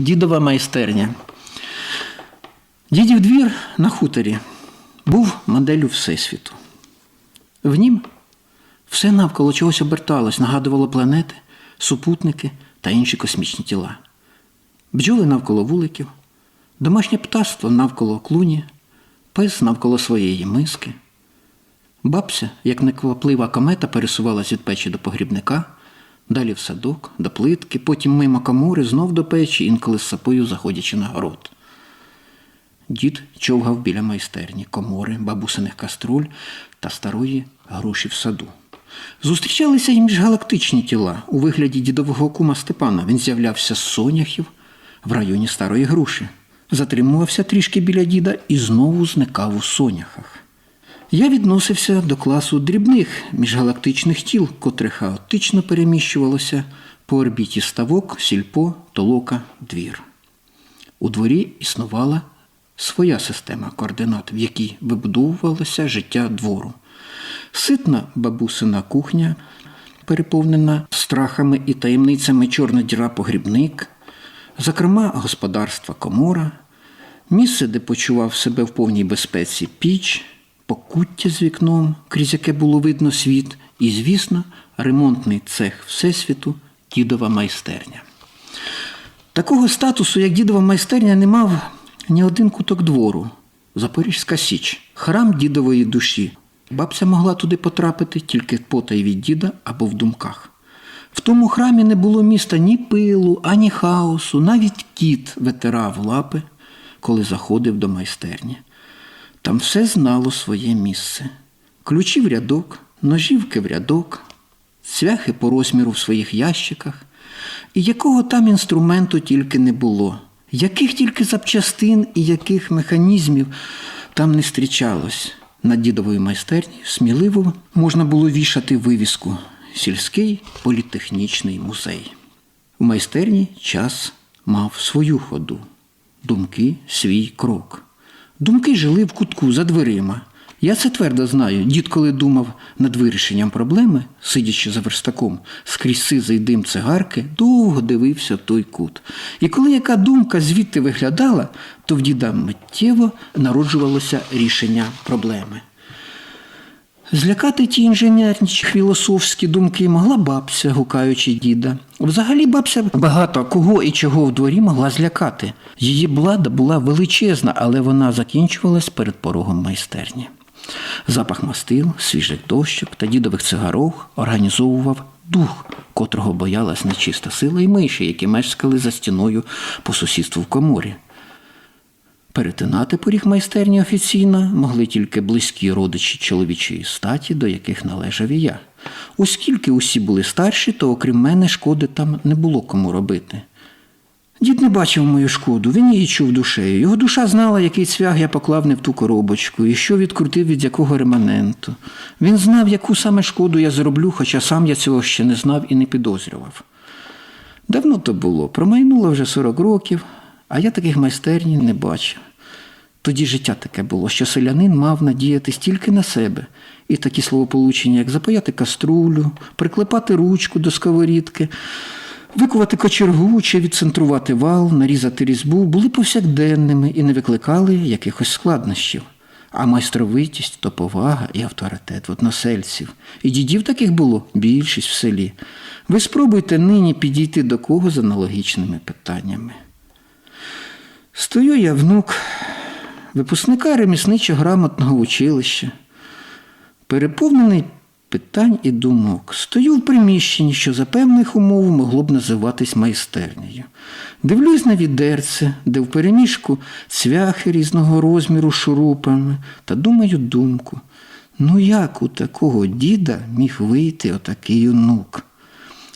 дідова майстерня. Дідів двір на хуторі був моделлю Всесвіту. В нім все навколо чогось оберталось, нагадувало планети, супутники та інші космічні тіла. Бджоли навколо вуликів, домашнє птаство навколо клуні, пес навколо своєї миски. Бабця, як некваплива комета, пересувалась від печі до погрібника, далі в садок, до плитки, потім мимо комори, знов до печі, інколи з сапою заходячи на город. Дід човгав біля майстерні, комори, бабусиних каструль та старої груші в саду. Зустрічалися й міжгалактичні тіла у вигляді дідового кума Степана. Він з'являвся з соняхів в районі старої груші, затримувався трішки біля діда і знову зникав у соняхах. Я відносився до класу дрібних міжгалактичних тіл, котре хаотично переміщувалося по орбіті ставок, сільпо, толока, двір. У дворі існувала своя система координат, в якій вибудовувалося життя двору. Ситна бабусина кухня, переповнена страхами і таємницями чорна діра погрібник, зокрема, господарства комора, місце, де почував себе в повній безпеці піч, покуття з вікном, крізь яке було видно світ, і, звісно, ремонтний цех Всесвіту, дідова майстерня. Такого статусу, як дідова майстерня, не мав ні один куток двору. Запорізька Січ, храм дідової душі. Бабця могла туди потрапити тільки потай від діда або в думках. В тому храмі не було міста ні пилу, ані хаосу, навіть кіт витирав лапи, коли заходив до майстерні. Там все знало своє місце. Ключі в рядок, ножівки в рядок, цвяхи по розміру в своїх ящиках, і якого там інструменту тільки не було, яких тільки запчастин і яких механізмів там не зустрічалось. На дідової майстерні сміливо можна було вішати вивіску Сільський політехнічний музей. У майстерні час мав свою ходу, думки свій крок. Думки жили в кутку за дверима. Я це твердо знаю. Дід, коли думав над вирішенням проблеми, сидячи за верстаком, скрізь сизий дим цигарки, довго дивився той кут. І коли яка думка звідти виглядала, то в діда миттєво народжувалося рішення проблеми. Злякати ті інженерні філософські думки могла бабця, гукаючи діда. Взагалі бабця багато кого і чого в дворі могла злякати. Її влада була величезна, але вона закінчувалась перед порогом майстерні. Запах мастил, свіжих дощок та дідових цигарок організовував дух, котрого боялась нечиста сила і миші, які мешкали за стіною по сусідству в коморі. Перетинати поріг майстерні офіційно могли тільки близькі родичі чоловічої статі, до яких належав і я. Оскільки усі були старші, то окрім мене шкоди там не було кому робити. Дід не бачив мою шкоду, він її чув душею. Його душа знала, який цвях я поклав не в ту коробочку, і що відкрутив від якого реманенту. Він знав, яку саме шкоду я зроблю, хоча сам я цього ще не знав і не підозрював. Давно то було, промайнуло вже 40 років, а я таких майстерні не бачив. Тоді життя таке було, що селянин мав надіятись тільки на себе, і такі словополучення, як запаяти каструлю, приклепати ручку до сковорідки, викувати кочергу чи відцентрувати вал, нарізати різьбу, були повсякденними і не викликали якихось складнощів. А майстровитість то повага і авторитет в односельців. І дідів таких було більшість в селі. Ви спробуйте нині підійти до кого з аналогічними питаннями. Стою я внук випускника ремісничо-грамотного училища, переповнений питань і думок. Стою в приміщенні, що за певних умов могло б називатись майстернею. Дивлюсь на відерце, де в переміжку цвяхи різного розміру шурупами, та думаю думку. Ну як у такого діда міг вийти отакий онук?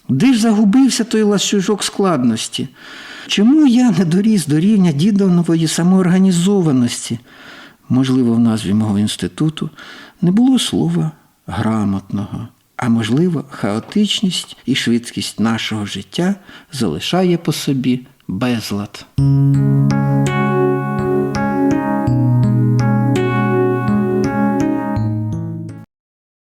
Де ж загубився той ласюжок складності? Чому я не доріс до рівня дідовнової самоорганізованості? Можливо, в назві мого інституту не було слова грамотного, а можливо, хаотичність і швидкість нашого життя залишає по собі безлад.